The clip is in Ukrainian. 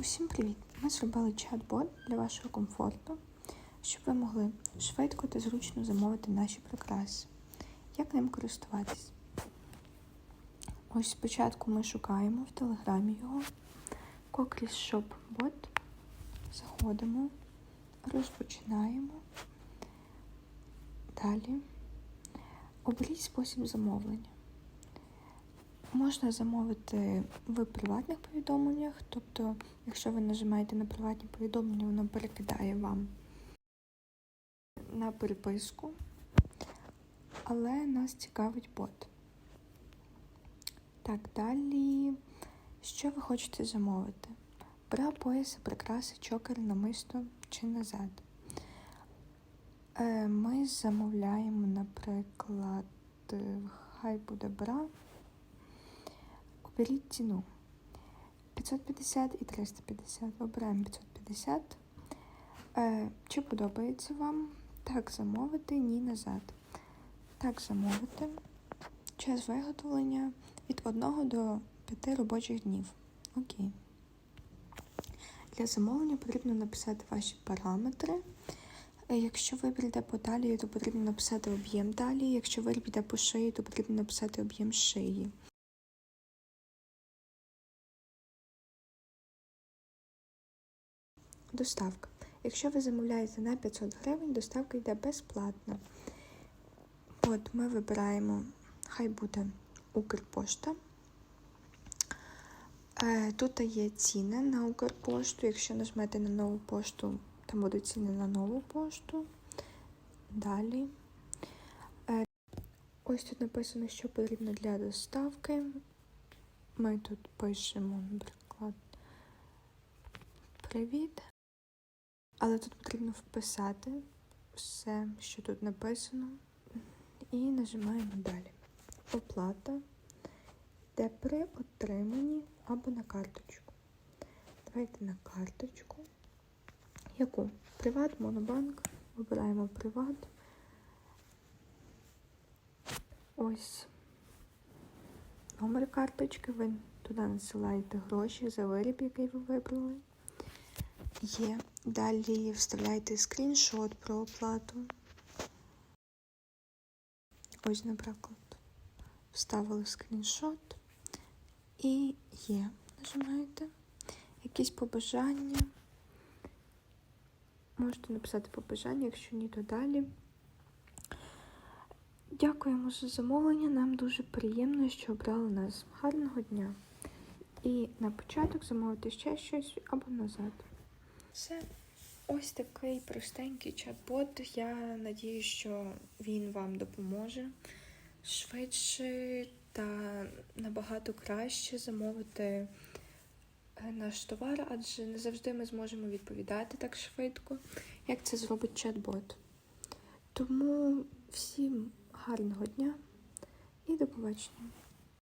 Усім привіт! Ми зробили чат-бот для вашого комфорту, щоб ви могли швидко та зручно замовити наші прикраси. Як ним користуватись? Ось спочатку ми шукаємо в телеграмі його Кокріс Shop Bot. Заходимо, розпочинаємо. Далі оберіть спосіб замовлення. Можна замовити в приватних повідомленнях, тобто, якщо ви нажимаєте на приватні повідомлення, воно перекидає вам на переписку, але нас цікавить бот. Так, далі, що ви хочете замовити? Бра, пояси, прикраси, чокер, намисто чи назад. Е, Ми замовляємо, наприклад, е, хай буде бра. Оберіть ціну 550 і 350. Обираємо 550. Е, Чи подобається вам? Так замовити, ні назад. Так замовити. Час виготовлення від 1 до 5 робочих днів. Окей. Для замовлення потрібно написати ваші параметри. Е, Якщо вибір йде по талії, то потрібно написати об'єм талії. Якщо вибір йде по шиї, то потрібно написати об'єм шиї. Доставка. Якщо ви замовляєте на 500 гривень, доставка йде безплатно. От ми вибираємо, хай буде Укрпошта. Е, Тут є ціни на Укрпошту. Якщо нажмете на нову пошту, там будуть ціни на нову пошту. Далі. Е, Ось тут написано, що потрібно для доставки. Ми тут пишемо, наприклад, привіт. Але тут потрібно вписати все, що тут написано, і нажимаємо далі. Оплата йде при отриманні або на карточку. Давайте на карточку. Яку? Приват, Монобанк. Вибираємо приват. Ось номер карточки. Ви туди насилаєте гроші за виріб, який ви вибрали. Є. Далі вставляйте скріншот про оплату. Ось, наприклад, вставили скріншот і є. Нажимаєте. Якісь побажання. Можете написати побажання, якщо ні, то далі. Дякуємо за замовлення. Нам дуже приємно, що обрали нас. Гарного дня. І на початок замовити ще щось або назад. Це ось такий простенький чат-бот. Я надію, що він вам допоможе швидше та набагато краще замовити е, наш товар, адже не завжди ми зможемо відповідати так швидко, як це зробить чат-бот. Тому всім гарного дня і до побачення.